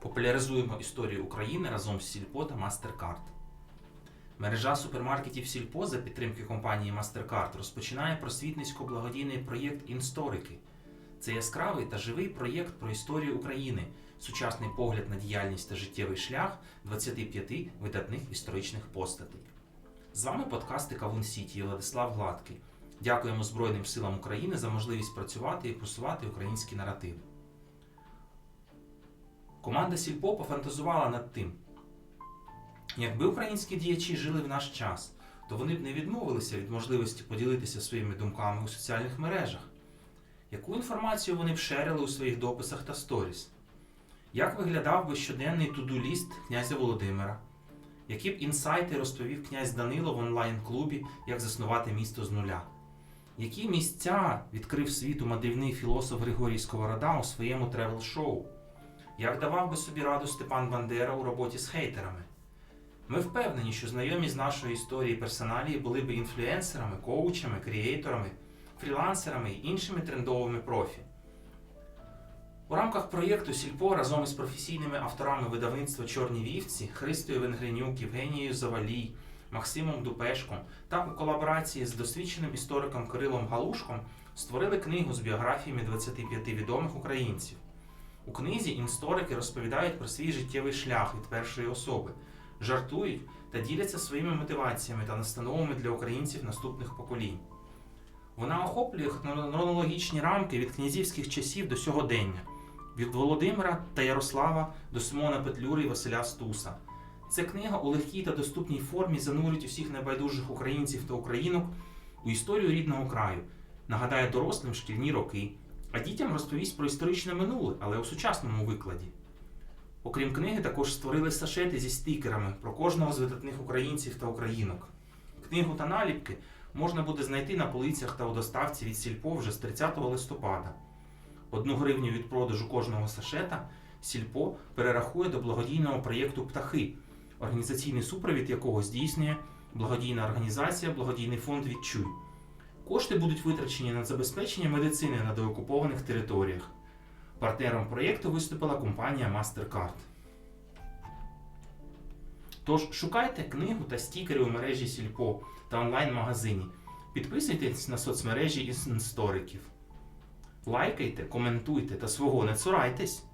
Популяризуємо історію України разом з Сільпо та MasterCard. Мережа супермаркетів Сільпо за підтримки компанії MasterCard розпочинає просвітницько-благодійний проєкт Інсторики. Це яскравий та живий проєкт про історію України, сучасний погляд на діяльність та життєвий шлях 25 видатних історичних постатей. З вами подкасти Кавун Сіті Владислав Гладкий. Дякуємо Збройним силам України за можливість працювати і просувати українські наративи. Команда Сільпо пофантазувала над тим, якби українські діячі жили в наш час, то вони б не відмовилися від можливості поділитися своїми думками у соціальних мережах. Яку інформацію вони б шерили у своїх дописах та сторіс? Як виглядав би щоденний туду-ліст князя Володимира? Які б інсайти розповів князь Данило в онлайн-клубі, як заснувати місто з нуля? Які місця відкрив світу мандрівний філософ Григорій Сковорода у своєму тревел-шоу? Як давав би собі раду Степан Бандера у роботі з хейтерами? Ми впевнені, що знайомі з нашої історії персоналії були б інфлюенсерами, коучами, крієйторами, фрілансерами і іншими трендовими профі. У рамках проєкту Сільпо разом із професійними авторами видавництва Чорні вівці Христою Венгренюк, Євгенією Завалій, Максимом Дупешком та у колаборації з досвідченим істориком Кирилом Галушком створили книгу з біографіями 25 відомих українців. У книзі історики розповідають про свій життєвий шлях від першої особи, жартують та діляться своїми мотиваціями та настановами для українців наступних поколінь. Вона охоплює хронологічні рамки від князівських часів до сьогодення, від Володимира та Ярослава до Симона Петлюри і Василя Стуса. Ця книга у легкій та доступній формі занурить усіх небайдужих українців та українок у історію рідного краю, нагадає дорослим шкільні роки, а дітям розповість про історичне минуле, але у сучасному викладі. Окрім книги, також створили сашети зі стікерами про кожного з видатних українців та українок. Книгу та наліпки можна буде знайти на полицях та у доставці від Сільпо вже з 30 листопада. Одну гривню від продажу кожного сашета Сільпо перерахує до благодійного проєкту Птахи, організаційний супровід якого здійснює благодійна організація Благодійний фонд Відчуй. Кошти будуть витрачені на забезпечення медицини на деокупованих територіях. Партнером проєкту виступила компанія MasterCard. Тож шукайте книгу та стікери у мережі Сільпо та онлайн-магазині. Підписуйтесь на соцмережі істориків. Лайкайте, коментуйте та свого не цурайтесь.